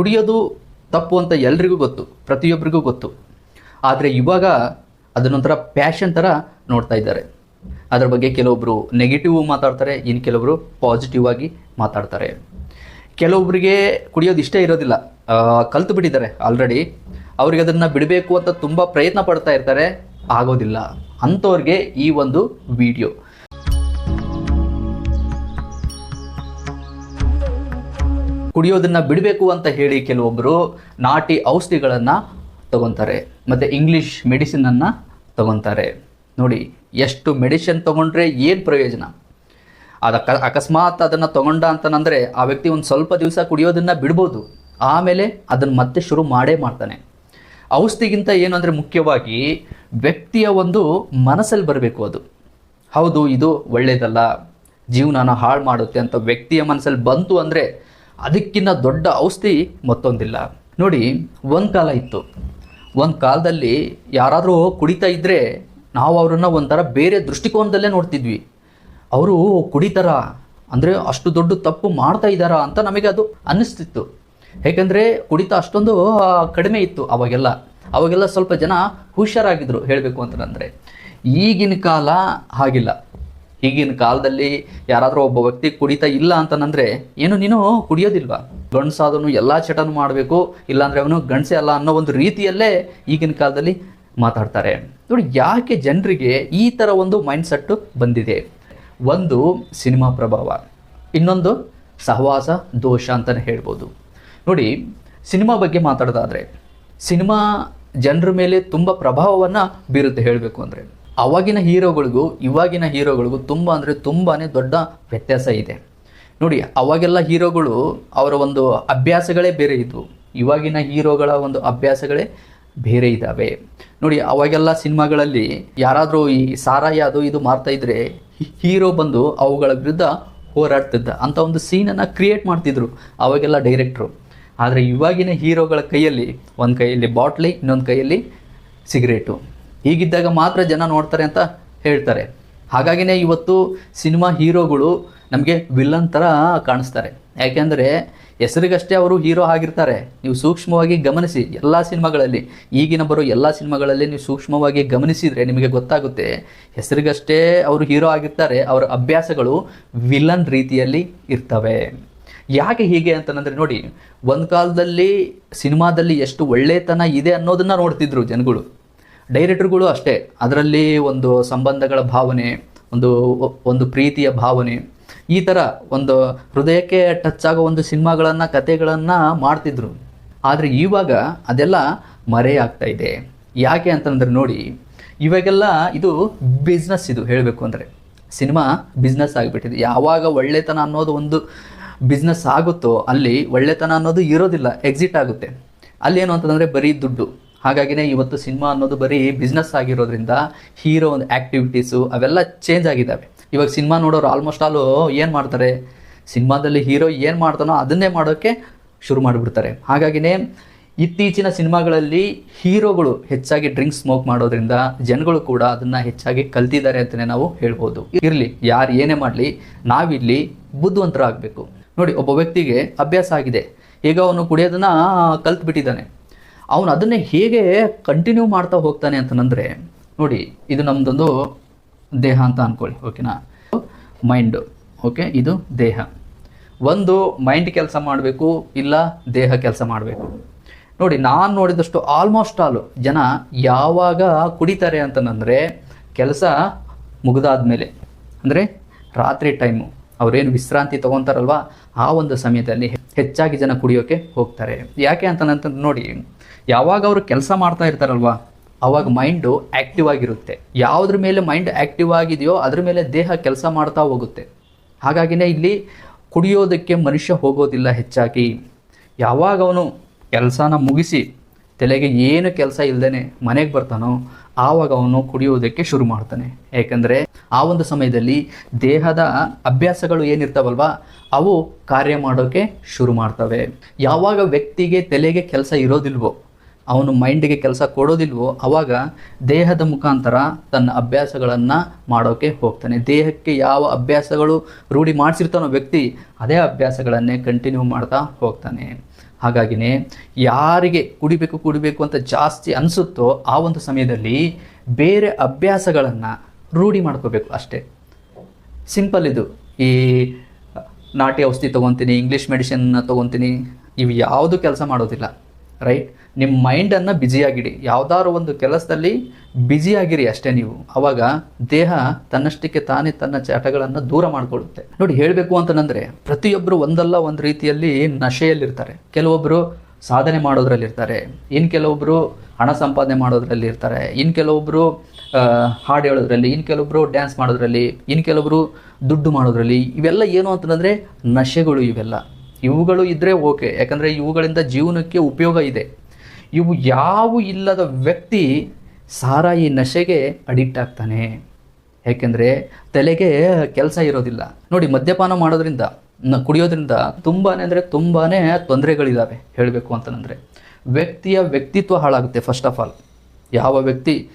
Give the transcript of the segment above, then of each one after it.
ಕುಡಿಯೋದು ತಪ್ಪು ಅಂತ ಎಲ್ರಿಗೂ ಗೊತ್ತು ಪ್ರತಿಯೊಬ್ಬರಿಗೂ ಗೊತ್ತು. ಆದರೆ ಇವಾಗ ಅದನ್ನೊಂಥರ ಪ್ಯಾಷನ್ ಥರ ನೋಡ್ತಾ ಇದ್ದಾರೆ. ಅದರ ಬಗ್ಗೆ ಕೆಲವೊಬ್ಬರು ನೆಗೆಟಿವ್ ಮಾತಾಡ್ತಾರೆ ಇನ್ನು ಕೆಲವೊಬ್ಬರು ಪಾಸಿಟಿವ್ ಆಗಿ ಮಾತಾಡ್ತಾರೆ. ಕೆಲವೊಬ್ಬರಿಗೆ ಕುಡಿಯೋದು ಇಷ್ಟೇ ಇರೋದಿಲ್ಲ. ಕಲ್ತು ಬಿಟ್ಟಿದ್ದಾರೆ ಆಲ್ರೆಡಿ ಅವ್ರಿಗೆ ಅದನ್ನು ಬಿಡಬೇಕು ಅಂತ ತುಂಬ ಪ್ರಯತ್ನ ಪಡ್ತಾ ಇರ್ತಾರೆ. ಆಗೋದಿಲ್ಲ. ಅಂಥವ್ರಿಗೆ ಈ ಒಂದು ವಿಡಿಯೋ ಕುಡಿಯೋದನ್ನ ಬಿಡಬೇಕು ಅಂತ ಹೇಳಿ ಕೆಲವೊಬ್ಬರು ನಾಟಿ ಔಷಧಿಗಳನ್ನು ತಗೊತಾರೆ. ಮತ್ತು ಇಂಗ್ಲೀಷ್ ಮೆಡಿಸಿನನ್ನು ತಗೊತಾರೆ. ನೋಡಿ, ಎಷ್ಟು ಮೆಡಿಸಿನ್ ತೊಗೊಂಡ್ರೆ ಏನು ಪ್ರಯೋಜನ? ಅದು ಅಕ ಅಕಸ್ಮಾತ್ ಅದನ್ನು ತಗೊಂಡ ಅಂತಂದರೆ ಆ ವ್ಯಕ್ತಿ ಒಂದು ಸ್ವಲ್ಪ ದಿವಸ ಕುಡಿಯೋದನ್ನು ಬಿಡ್ಬೋದು. ಆಮೇಲೆ ಅದನ್ನು ಮತ್ತೆ ಶುರು ಮಾಡೇ ಮಾಡ್ತಾನೆ. ಔಷಧಿಗಿಂತ ಏನು ಅಂದರೆ ಮುಖ್ಯವಾಗಿ ವ್ಯಕ್ತಿಯ ಒಂದು ಮನಸ್ಸಲ್ಲಿ ಬರಬೇಕು ಅದು. ಹೌದು, ಇದು ಒಳ್ಳೆಯದಲ್ಲ ಜೀವನನ ಹಾಳು ಮಾಡುತ್ತೆ ಅಂತ ವ್ಯಕ್ತಿಯ ಮನಸ್ಸಲ್ಲಿ ಬಂತು ಅಂದರೆ ಅದಕ್ಕಿಂತ ದೊಡ್ಡ ಔಷಧಿ ಮತ್ತೊಂದಿಲ್ಲ. ನೋಡಿ, ಒಂದು ಕಾಲ ಇತ್ತು. ಒಂದು ಕಾಲದಲ್ಲಿ ಯಾರಾದರೂ ಕುಡಿತಾ ಇದ್ದರೆ ನಾವು ಅವರನ್ನು ಒಂಥರ ಬೇರೆ ದೃಷ್ಟಿಕೋನದಲ್ಲೇ ನೋಡ್ತಿದ್ವಿ. ಅವರು ಕುಡಿತಾರ? ಅಂದರೆ ಅಷ್ಟು ದೊಡ್ಡ ತಪ್ಪು ಮಾಡ್ತಾ ಇದ್ದಾರಾ ಅಂತ ನಮಗೆ ಅದು ಅನ್ನಿಸ್ತಿತ್ತು. ಏಕೆಂದರೆ ಕುಡಿತ ಅಷ್ಟೊಂದು ಕಡಿಮೆ ಇತ್ತು ಅವಾಗೆಲ್ಲ. ಅವಾಗೆಲ್ಲ ಸ್ವಲ್ಪ ಜನ ಹುಷಾರಾಗಿದ್ದರು ಹೇಳಬೇಕು ಅಂತಂದರೆ. ಈಗಿನ ಕಾಲ ಹಾಗಿಲ್ಲ. ಈಗಿನ ಕಾಲದಲ್ಲಿ ಯಾರಾದರೂ ಒಬ್ಬ ವ್ಯಕ್ತಿ ಕುಡಿತಾ ಇಲ್ಲ ಅಂತಂದ್ರೆ, ಏನು ನೀನು ಕುಡಿಯೋದಿಲ್ವಾ? ಗಂಡಸಾದನು ಎಲ್ಲ ಚಟನು ಮಾಡಬೇಕು, ಇಲ್ಲಾಂದರೆ ಅವನು ಗಂಡಸೆ ಅಲ್ಲ ಅನ್ನೋ ಒಂದು ರೀತಿಯಲ್ಲೇ ಈಗಿನ ಕಾಲದಲ್ಲಿ ಮಾತಾಡ್ತಾರೆ. ನೋಡಿ, ಯಾಕೆ ಜನರಿಗೆ ಈ ಥರ ಒಂದು ಮೈಂಡ್ ಸೆಟ್ಟು ಬಂದಿದೆ? ಒಂದು, ಸಿನಿಮಾ ಪ್ರಭಾವ. ಇನ್ನೊಂದು, ಸಹವಾಸ, ದೋಷ ಅಂತಲೇ ಹೇಳ್ಬೋದು. ನೋಡಿ, ಸಿನಿಮಾ ಬಗ್ಗೆ ಮಾತಾಡೋದಾದರೆ, ಸಿನಿಮಾ ಜನರ ಮೇಲೆ ತುಂಬ ಪ್ರಭಾವವನ್ನು ಬೀರುತ್ತೆ ಹೇಳಬೇಕು ಅಂದರೆ. ಅವಾಗಿನ ಹೀರೋಗಳಿಗೂ ಇವಾಗಿನ ಹೀರೋಗಳಿಗೂ ತುಂಬ ಅಂದರೆ ತುಂಬಾ ದೊಡ್ಡ ವ್ಯತ್ಯಾಸ ಇದೆ. ನೋಡಿ, ಅವಾಗೆಲ್ಲ ಹೀರೋಗಳು ಅವರ ಒಂದು ಅಭ್ಯಾಸಗಳೇ ಬೇರೆ ಇದ್ವು. ಇವಾಗಿನ ಹೀರೋಗಳ ಒಂದು ಅಭ್ಯಾಸಗಳೇ ಬೇರೆ ಇದ್ದಾವೆ ನೋಡಿ, ಅವಾಗೆಲ್ಲ ಸಿನಿಮಾಗಳಲ್ಲಿ ಯಾರಾದರೂ ಈ ಸಾರಾಯಿ ಅದು ಇದು ಮಾರ್ತಾ ಇದ್ರೆ ಹೀರೋ ಬಂದು ಅವುಗಳ ವಿರುದ್ಧ ಹೋರಾಡ್ತಿದ್ದ ಅಂತ ಒಂದು ಸೀನನ್ನು ಕ್ರಿಯೇಟ್ ಮಾಡ್ತಿದ್ರು ಅವಾಗೆಲ್ಲ ಡೈರೆಕ್ಟ್ರು. ಆದರೆ ಇವಾಗಿನ ಹೀರೋಗಳ ಕೈಯಲ್ಲಿ ಒಂದು ಕೈಯಲ್ಲಿ ಬಾಟ್ಲಿ, ಇನ್ನೊಂದು ಕೈಯಲ್ಲಿ ಸಿಗರೇಟು. ಹೀಗಿದ್ದಾಗ ಮಾತ್ರ ಜನ ನೋಡ್ತಾರೆ ಅಂತ ಹೇಳ್ತಾರೆ. ಹಾಗಾಗಿನೇ ಇವತ್ತು ಸಿನಿಮಾ ಹೀರೋಗಳು ನಮಗೆ ವಿಲನ್ ಥರ ಕಾಣಿಸ್ತಾರೆ. ಯಾಕೆಂದರೆ ಹೆಸರಿಗಷ್ಟೇ ಅವರು ಹೀರೋ ಆಗಿರ್ತಾರೆ. ನೀವು ಸೂಕ್ಷ್ಮವಾಗಿ ಗಮನಿಸಿ ಎಲ್ಲ ಸಿನಿಮಾಗಳಲ್ಲಿ, ಈಗಿನ ಬರೋ ಎಲ್ಲ ಸಿನಿಮಾಗಳಲ್ಲಿ ನೀವು ಸೂಕ್ಷ್ಮವಾಗಿ ಗಮನಿಸಿದರೆ ನಿಮಗೆ ಗೊತ್ತಾಗುತ್ತೆ, ಹೆಸರಿಗಷ್ಟೇ ಅವರು ಹೀರೋ ಆಗಿರ್ತಾರೆ, ಅವರ ಅಭ್ಯಾಸಗಳು ವಿಲನ್ ರೀತಿಯಲ್ಲಿ ಇರ್ತವೆ. ಯಾಕೆ ಹೀಗೆ ಅಂತಂದರೆ ನೋಡಿ, ಒಂದು ಕಾಲದಲ್ಲಿ ಸಿನಿಮಾದಲ್ಲಿ ಎಷ್ಟು ಒಳ್ಳೆತನ ಇದೆ ಅನ್ನೋದನ್ನು ನೋಡ್ತಿದ್ರು ಜನಗಳು. ಡೈರೆಕ್ಟರ್ಗಳು ಅಷ್ಟೇ. ಅದರಲ್ಲಿ ಒಂದು ಸಂಬಂಧಗಳ ಭಾವನೆ, ಒಂದು ಒಂದು ಪ್ರೀತಿಯ ಭಾವನೆ, ಈ ಥರ ಒಂದು ಹೃದಯಕ್ಕೆ ಟಚ್ ಆಗೋ ಒಂದು ಸಿನಿಮಾಗಳನ್ನು ಕತೆಗಳನ್ನು ಮಾಡ್ತಿದ್ರು. ಆದರೆ ಇವಾಗ ಅದೆಲ್ಲ ಮರೆಯಾಗ್ತಾ ಇದೆ. ಯಾಕೆ ಅಂತಂದ್ರೆ ನೋಡಿ, ಇವಾಗೆಲ್ಲ ಇದು ಬಿಸ್ನೆಸ್ ಇದು ಹೇಳಬೇಕು ಅಂದರೆ. ಸಿನಿಮಾ ಬಿಸ್ನೆಸ್ ಆಗಿಬಿಟ್ಟಿದೆ. ಯಾವಾಗ ಒಳ್ಳೆತನ ಅನ್ನೋದು ಒಂದು ಬಿಸ್ನೆಸ್ ಆಗುತ್ತೋ ಅಲ್ಲಿ ಒಳ್ಳೆತನ ಅನ್ನೋದು ಇರೋದಿಲ್ಲ ಎಕ್ಸಿಟ್ ಆಗುತ್ತೆ. ಅಲ್ಲಿ ಏನು ಅಂತಂದರೆ ಬರೀ ದುಡ್ಡು. ಹಾಗಾಗಿನೇ ಇವತ್ತು ಸಿನಿಮಾ ಅನ್ನೋದು ಬರೀ ಬಿಸ್ನೆಸ್ ಆಗಿರೋದ್ರಿಂದ ಹೀರೋ ಒಂದು ಆ್ಯಕ್ಟಿವಿಟೀಸು ಅವೆಲ್ಲ ಚೇಂಜ್ ಆಗಿದ್ದಾವೆ. ಇವಾಗ ಸಿನಿಮಾ ನೋಡೋರು ಆಲ್ಮೋಸ್ಟ್ ಆಲು ಏನು ಮಾಡ್ತಾರೆ? ಸಿನಿಮಾದಲ್ಲಿ ಹೀರೋ ಏನು ಮಾಡ್ತಾನೋ ಅದನ್ನೇ ಮಾಡೋಕ್ಕೆ ಶುರು ಮಾಡಿಬಿಡ್ತಾರೆ. ಹಾಗಾಗಿನೇ ಇತ್ತೀಚಿನ ಸಿನಿಮಾಗಳಲ್ಲಿ ಹೀರೋಗಳು ಹೆಚ್ಚಾಗಿ ಡ್ರಿಂಕ್ಸ್ ಸ್ಮೋಕ್ ಮಾಡೋದ್ರಿಂದ ಜನಗಳು ಕೂಡ ಅದನ್ನು ಹೆಚ್ಚಾಗಿ ಕಲ್ತಿದ್ದಾರೆ ಅಂತಲೇ ನಾವು ಹೇಳ್ಬೋದು. ಇರಲಿ, ಯಾರು ಏನೇ ಮಾಡಲಿ ನಾವಿಲ್ಲಿ ಬುದ್ಧಿವಂತರಾಗಬೇಕು. ನೋಡಿ, ಒಬ್ಬ ವ್ಯಕ್ತಿಗೆ ಅಭ್ಯಾಸ ಆಗಿದೆ. ಈಗ ಅವನು ಕುಡಿಯೋದನ್ನು ಕಲ್ತು ಬಿಟ್ಟಿದ್ದಾನೆ ಅವನು ಅದನ್ನೇ ಹೇಗೆ ಕಂಟಿನ್ಯೂ ಮಾಡ್ತಾ ಹೋಗ್ತಾನೆ ಅಂತಂದ್ರೆ ನೋಡಿ, ಇದು ನಮ್ಮದೊಂದು ದೇಹ ಅಂತ ಅಂದ್ಕೊಳ್ಳಿ ಓಕೆನಾ? ಮೈಂಡು ಓಕೆ, ಇದು ದೇಹ. ಒಂದು ಮೈಂಡ್ ಕೆಲಸ ಮಾಡಬೇಕು, ಇಲ್ಲ ದೇಹ ಕೆಲಸ ಮಾಡಬೇಕು. ನೋಡಿ, ನಾನು ನೋಡಿದಷ್ಟು ಆಲ್ಮೋಸ್ಟ್ ಆಲ್ ಜನ ಯಾವಾಗ ಕುಡಿತಾರೆ ಅಂತಂದರೆ ಕೆಲಸ ಮುಗಿದಾದ್ಮೇಲೆ, ಅಂದರೆ ರಾತ್ರಿ ಟೈಮು ಅವರೇನು ವಿಶ್ರಾಂತಿ ತೊಗೊತಾರಲ್ವ, ಆ ಒಂದು ಸಮಯದಲ್ಲಿ ಹೆಚ್ಚಾಗಿ ಜನ ಕುಡಿಯೋಕ್ಕೆ ಹೋಗ್ತಾರೆ. ಯಾಕೆ ಅಂತಂತ ನೋಡಿ ಯಾವಾಗ ಅವರು ಕೆಲಸ ಮಾಡ್ತಾ ಇರ್ತಾರಲ್ವ? ಅವಾಗ ಮೈಂಡು ಆ್ಯಕ್ಟಿವ್ ಆಗಿರುತ್ತೆ. ಯಾವುದ್ರ ಮೇಲೆ ಮೈಂಡ್ ಆ್ಯಕ್ಟಿವ್ ಆಗಿದೆಯೋ ಅದ್ರ ಮೇಲೆ ದೇಹ ಕೆಲಸ ಮಾಡ್ತಾ ಹೋಗುತ್ತೆ. ಹಾಗಾಗಿನೇ ಇಲ್ಲಿ ಕುಡಿಯೋದಕ್ಕೆ ಮನುಷ್ಯ ಹೋಗೋದಿಲ್ಲ ಹೆಚ್ಚಾಗಿ. ಯಾವಾಗ ಅವನು ಕೆಲಸನ ಮುಗಿಸಿ ತಲೆಗೆ ಏನು ಕೆಲಸ ಇಲ್ಲದೇ ಮನೆಗೆ ಬರ್ತಾನೋ ಆವಾಗ ಅವನು ಕುಡಿಯೋದಕ್ಕೆ ಶುರು ಮಾಡ್ತಾನೆ. ಯಾಕಂದರೆ ಆ ಒಂದು ಸಮಯದಲ್ಲಿ ದೇಹದ ಅಭ್ಯಾಸಗಳು ಏನಿರ್ತಾವಲ್ವ, ಅವು ಕಾರ್ಯ ಮಾಡೋಕ್ಕೆ ಶುರು ಮಾಡ್ತವೆ. ಯಾವಾಗ ವ್ಯಕ್ತಿಗೆ ತಲೆಗೆ ಕೆಲಸ ಇರೋದಿಲ್ವೋ ಅವನು ಮೈಂಡಿಗೆ ಕೆಲಸ ಕೊಡೋದಿಲ್ವೋ, ಅವಾಗ ದೇಹದ ಮುಖಾಂತರ ತನ್ನ ಅಭ್ಯಾಸಗಳನ್ನು ಮಾಡೋಕ್ಕೆ ಹೋಗ್ತಾನೆ. ದೇಹಕ್ಕೆ ಯಾವ ಅಭ್ಯಾಸಗಳು ರೂಢಿ ಮಾಡಿಸಿರ್ತಾನೋ ವ್ಯಕ್ತಿ, ಅದೇ ಅಭ್ಯಾಸಗಳನ್ನೇ ಕಂಟಿನ್ಯೂ ಮಾಡ್ತಾ ಹೋಗ್ತಾನೆ. ಹಾಗಾಗಿನೇ ಯಾರಿಗೆ ಕುಡಿಬೇಕು ಕುಡಿಬೇಕು ಅಂತ ಜಾಸ್ತಿ ಅನಿಸುತ್ತೋ ಆ ಒಂದು ಸಮಯದಲ್ಲಿ ಬೇರೆ ಅಭ್ಯಾಸಗಳನ್ನು ರೂಢಿ ಮಾಡ್ಕೋಬೇಕು ಅಷ್ಟೇ. ಸಿಂಪಲ್ ಇದು. ಈ ನಾಟಿ ಔಷಧಿ ತೊಗೊತೀನಿ ಇಂಗ್ಲೀಷ್ ಮೆಡಿಸಿನ್ನ ತೊಗೊತೀನಿ, ಇವು ಯಾವುದು ಕೆಲಸ ಮಾಡೋದಿಲ್ಲ. ರೈಟ್ ನಿಮ್ಮ ಮೈಂಡನ್ನು ಬ್ಯುಸಿಯಾಗಿಡಿ ಯಾವುದಾದ್ರು ಒಂದು ಕೆಲಸದಲ್ಲಿ ಬ್ಯುಸಿಯಾಗಿರಿ ಅಷ್ಟೇ ನೀವು. ಅವಾಗ ದೇಹ ತನ್ನಷ್ಟಕ್ಕೆ ತಾನೇ ತನ್ನ ಚಟಗಳನ್ನು ದೂರ ಮಾಡಿಕೊಳ್ಳುತ್ತೆ. ನೋಡಿ ಹೇಳಬೇಕು ಅಂತಂದರೆ ಪ್ರತಿಯೊಬ್ಬರು ಒಂದಲ್ಲ ಒಂದು ರೀತಿಯಲ್ಲಿ ನಶೆಯಲ್ಲಿರ್ತಾರೆ. ಕೆಲವೊಬ್ಬರು ಸಾಧನೆ ಮಾಡೋದ್ರಲ್ಲಿರ್ತಾರೆ. ಇನ್ನು ಕೆಲವೊಬ್ಬರು ಹಣ ಸಂಪಾದನೆ ಮಾಡೋದ್ರಲ್ಲಿ ಇರ್ತಾರೆ ಇನ್ನು ಕೆಲವೊಬ್ಬರು ಹಾಡು ಹೇಳೋದ್ರಲ್ಲಿ ಇನ್ನು ಕೆಲವೊಬ್ಬರು ಡ್ಯಾನ್ಸ್ ಮಾಡೋದ್ರಲ್ಲಿ ಇನ್ನು ಕೆಲವೊಬ್ಬರು ದುಡ್ಡು ಮಾಡೋದ್ರಲ್ಲಿ, ಇವೆಲ್ಲ ಏನು ಅಂತಂದರೆ ನಶೆಗಳು ಇವೆಲ್ಲ. ಇವುಗಳು ಇದ್ದರೆ ಓಕೆ. ಯಾಕಂದರೆ ಇವುಗಳಿಂದ ಜೀವನಕ್ಕೆ ಉಪಯೋಗ ಇದೆ. ಇವು ಯಾವ ಇಲ್ಲದ ವ್ಯಕ್ತಿ ಸಾರಾಯಿ ನಶೆಗೆ ಅಡಿಕ್ಟ್ ಆಗ್ತಾನೆ. ಯಾಕೆಂದರೆ ತಲೆಗೆ ಕೆಲಸ ಇರೋದಿಲ್ಲ. ನೋಡಿ, ಮದ್ಯಪಾನ ಮಾಡೋದ್ರಿಂದ, ನ- ಕುಡಿಯೋದ್ರಿಂದ ತುಂಬಾ ಅಂದರೆ ತುಂಬಾ ತೊಂದರೆಗಳಿದ್ದಾವೆ ಹೇಳಬೇಕು ಅಂತಂದರೆ, ವ್ಯಕ್ತಿಯ ವ್ಯಕ್ತಿತ್ವ ಹಾಳಾಗುತ್ತೆ ಫಸ್ಟ್ ಆಫ್ ಆಲ್ ಯಾವ ವ್ಯಕ್ತಿ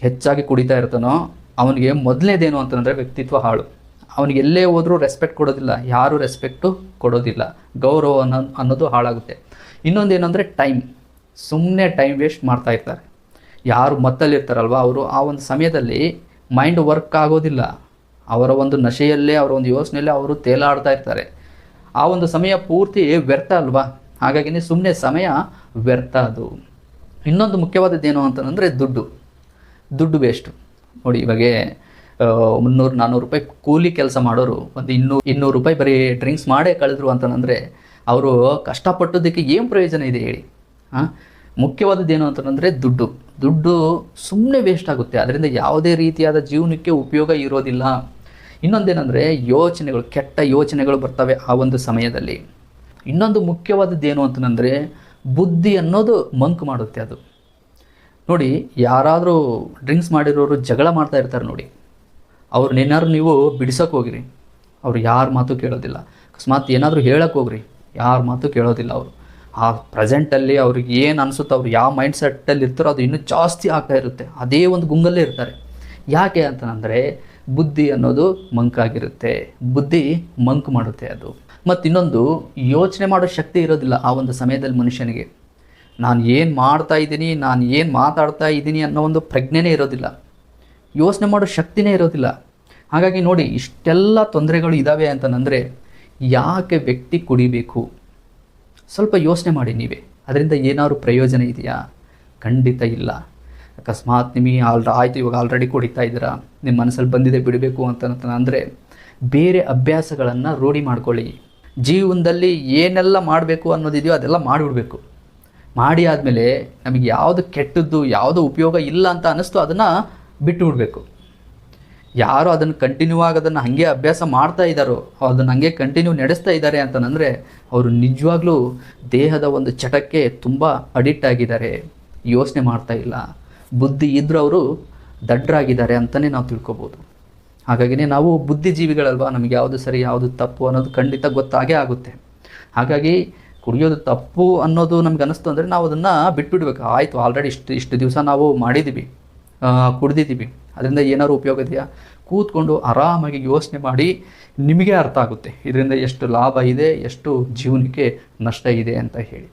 ಹೆಚ್ಚಾಗಿ ಕುಡಿತಾ ಇರ್ತಾನೋ, ಅವನಿಗೆ ಮೊದಲನೇದೇನು ಅಂತಂದರೆ ವ್ಯಕ್ತಿತ್ವ ಹಾಳು. ಅವನಿಗೆ ಎಲ್ಲೇ ಹೋದರೂ ರೆಸ್ಪೆಕ್ಟ್ ಕೊಡೋದಿಲ್ಲ, ಯಾರು ರೆಸ್ಪೆಕ್ಟು ಕೊಡೋದಿಲ್ಲ. ಗೌರವ ಅನ್ನೋ, ಅನ್ನೋದು ಹಾಳಾಗುತ್ತೆ. ಇನ್ನೊಂದು ಏನಂದರೆ ಟೈಮ್ ಸುಮ್ಮನೆ ಟೈಮ್ ವೇಸ್ಟ್ ಮಾಡ್ತಾ ಇರ್ತಾರೆ. ಯಾರು ಮತ್ತಲ್ಲಿರ್ತಾರಲ್ವ ಅವರು? ಆ ಒಂದು ಸಮಯದಲ್ಲಿ ಮೈಂಡ್ ವರ್ಕ್ ಆಗೋದಿಲ್ಲ. ಅವರ ಒಂದು ನಶೆಯಲ್ಲೇ, ಅವರ ಒಂದು ಯೋಚನೆಯಲ್ಲೇ ಅವರು ತೇಲಾಡ್ತಾ ಇರ್ತಾರೆ. ಆ ಒಂದು ಸಮಯ ಪೂರ್ತಿ ವ್ಯರ್ಥ ಅಲ್ವಾ? ಹಾಗಾಗಿ ಸುಮ್ಮನೆ ಸಮಯ ವ್ಯರ್ಥ ಅದು. ಇನ್ನೊಂದು ಮುಖ್ಯವಾದದ್ದೇನು ಅಂತಂದರೆ ದುಡ್ಡು. ದುಡ್ಡು ವೇಸ್ಟು ನೋಡಿ ಇವಾಗೆ ಮುನ್ನೂರು ನಾನ್ನೂರು ರೂಪಾಯಿ ಕೂಲಿ ಕೆಲಸ ಮಾಡೋರು, ಒಂದು ಇನ್ನೂರು ಇನ್ನೂರು ರೂಪಾಯಿ ಬರೀ ಡ್ರಿಂಕ್ಸ್ ಮಾಡೇ ಕಳೆದ್ರು ಅಂತಂದರೆ ಅವರು ಕಷ್ಟಪಟ್ಟದಕ್ಕೆ ಏನು ಪ್ರಯೋಜನ ಇದೆ ಹೇಳಿ? ಹಾಂ ಮುಖ್ಯವಾದದ್ದೇನು ಅಂತಂದರೆ ದುಡ್ಡು. ದುಡ್ಡು ಸುಮ್ಮನೆ ವೇಸ್ಟ್ ಆಗುತ್ತೆ. ಅದರಿಂದ ಯಾವುದೇ ರೀತಿಯಾದ ಜೀವನಕ್ಕೆ ಉಪಯೋಗ ಇರೋದಿಲ್ಲ. ಇನ್ನೊಂದೇನೆಂದರೆ ಯೋಚನೆಗಳು, ಕೆಟ್ಟ ಯೋಚನೆಗಳು ಬರ್ತವೆ ಆ ಒಂದು ಸಮಯದಲ್ಲಿ. ಇನ್ನೊಂದು ಮುಖ್ಯವಾದದ್ದೇನು ಅಂತಂದರೆ ಬುದ್ಧಿ ಅನ್ನೋದು ಮಂಕ್ ಮಾಡುತ್ತೆ ಅದು. ನೋಡಿ, ಯಾರಾದರೂ ಡ್ರಿಂಕ್ಸ್ ಮಾಡಿರೋರು ಜಗಳ ಮಾಡ್ತಾ ಇರ್ತಾರೆ ನೋಡಿ. ಅವ್ರನ್ನೇನಾದ್ರು ನೀವು ಬಿಡಿಸೋಕೆ ಹೋಗಿರಿ. ಅವ್ರು ಯಾರ ಮಾತು ಕೇಳೋದಿಲ್ಲ. ಅಕಸ್ಮಾತ್ ಏನಾದರೂ ಹೇಳಕ್ಕೆ ಹೋಗ್ರಿ. ಯಾರ ಮಾತು ಕೇಳೋದಿಲ್ಲ ಅವರು. ಆ ಪ್ರೆಸೆಂಟಲ್ಲಿ ಅವ್ರಿಗೆ ಏನು ಅನಿಸುತ್ತೋ, ಅವ್ರು ಯಾವ ಮೈಂಡ್ ಸೆಟ್ಟಲ್ಲಿ ಇರ್ತಾರೋ ಅದು ಇನ್ನೂ ಜಾಸ್ತಿ ಆಗ್ತಾ ಇರುತ್ತೆ. ಅದೇ ಒಂದು ಗುಂಗಲ್ಲೇ ಇರ್ತಾರೆ. ಯಾಕೆ ಅಂತಂದರೆ, ಬುದ್ಧಿ ಅನ್ನೋದು ಮಂಕಾಗಿರುತ್ತೆ. ಬುದ್ಧಿ ಮಂಕ್ ಮಾಡುತ್ತೆ ಅದು. ಮತ್ತು ಇನ್ನೊಂದು, ಯೋಚನೆ ಮಾಡೋ ಶಕ್ತಿ ಇರೋದಿಲ್ಲ ಆ ಒಂದು ಸಮಯದಲ್ಲಿ ಮನುಷ್ಯನಿಗೆ. ನಾನು ಏನು ಮಾಡ್ತಾ ಇದ್ದೀನಿ, ನಾನು ಏನು ಮಾತಾಡ್ತಾ ಇದ್ದೀನಿ ಅನ್ನೋ ಒಂದು ಪ್ರಜ್ಞೆನೇ ಇರೋದಿಲ್ಲ. ಯೋಚನೆ ಮಾಡೋ ಶಕ್ತಿನೇ ಇರೋದಿಲ್ಲ. ಹಾಗಾಗಿ ನೋಡಿ, ಇಷ್ಟೆಲ್ಲ ತೊಂದರೆಗಳು ಇದ್ದಾವೆ ಅಂತಂದರೆ ಯಾಕೆ ವ್ಯಕ್ತಿ ಕುಡಿಬೇಕು? ಸ್ವಲ್ಪ ಯೋಚನೆ ಮಾಡಿ ನೀವೇ. ಅದರಿಂದ ಏನಾದರೂ ಪ್ರಯೋಜನ ಇದೆಯಾ? ಖಂಡಿತ ಇಲ್ಲ. ಅಕಸ್ಮಾತ್ ನಿಮಗೆ ಆಲ್ ಆಯಿತು, ಇವಾಗ ಆಲ್ರೆಡಿ ಕುಡಿತಾ ಇದ್ದೀರಾ. ನಿಮ್ಮ ಮನಸ್ಸಲ್ಲಿ ಬಂದಿದೆ, ಬಿಡಬೇಕು ಅಂತ ಅಂದರೆ ಬೇರೆ ಅಭ್ಯಾಸಗಳನ್ನು ರೂಢಿ ಮಾಡ್ಕೊಳ್ಳಿ. ಜೀವನದಲ್ಲಿ ಏನೆಲ್ಲ ಮಾಡಬೇಕು ಅನ್ನೋದಿದೆಯೋ ಅದೆಲ್ಲ ಮಾಡಿಬಿಡ್ಬೇಕು. ಮಾಡಿ ಆದಮೇಲೆ ನಮಗೆ ಯಾವುದು ಕೆಟ್ಟದ್ದು, ಯಾವುದು ಉಪಯೋಗ ಇಲ್ಲ ಅಂತ ಅನ್ನಿಸ್ತು, ಅದನ್ನು ಬಿಟ್ಟು ಬಿಡಬೇಕು. ಯಾರು ಅದನ್ನು ಕಂಟಿನ್ಯೂ ಆಗಿ ಅದನ್ನು ಹಾಗೆ ಅಭ್ಯಾಸ ಮಾಡ್ತಾ ಇದ್ದಾರೋ ಅದನ್ನು ಹಾಗೆ ಕಂಟಿನ್ಯೂ ನಡೆಸ್ತಾ ಇದ್ದಾರೆ ಅಂತಂದರೆ ಅವರು ನಿಜವಾಗ್ಲೂ ದೇಹದ ಒಂದು ಚಟಕ್ಕೆ ತುಂಬ ಅಡಿಕ್ಟ್ ಆಗಿದ್ದಾರೆ. ಯೋಚನೆ ಮಾಡ್ತಾ ಇಲ್ಲ. ಬುದ್ಧಿ ಇದ್ದರೂ ಅವರು ದಡ್ಡರಾಗಿದ್ದಾರೆ ಅಂತಲೇ ನಾವು ತಿಳ್ಕೊಬೋದು. ಹಾಗಾಗಿನೇ ನಾವು ಬುದ್ಧಿಜೀವಿಗಳಲ್ವಾ? ನಮಗೆ ಯಾವುದು ಸರಿ, ಯಾವುದು ತಪ್ಪು ಅನ್ನೋದು ಖಂಡಿತ ಗೊತ್ತಾಗೇ ಆಗುತ್ತೆ. ಹಾಗಾಗಿ ಕುಡಿಯೋದು ತಪ್ಪು ಅನ್ನೋದು ನಮ್ಗೆ ಅನ್ನಿಸ್ತು ಅಂದರೆ ನಾವು ಅದನ್ನು ಬಿಟ್ಬಿಡ್ಬೇಕು. ಆಯಿತು ಆಲ್ರೆಡಿ ಇಷ್ಟು ಇಷ್ಟು ದಿವಸ ನಾವು ಮಾಡಿದ್ದೀವಿ ಕುಡ್ದಿದ್ದೀವಿ. ಅದರಿಂದ ಏನಾದ್ರು ಉಪಯೋಗ ಇದೆಯಾ? ಕೂತ್ಕೊಂಡು ಆರಾಮಾಗಿ ಯೋಚನೆ ಮಾಡಿ ನಿಮಗೆ ಅರ್ಥ ಆಗುತ್ತೆ. ಇದರಿಂದ ಎಷ್ಟು ಲಾಭ ಇದೆ, ಎಷ್ಟು ಜೀವನಕ್ಕೆ ನಷ್ಟ ಇದೆ ಅಂತ ಹೇಳಿ.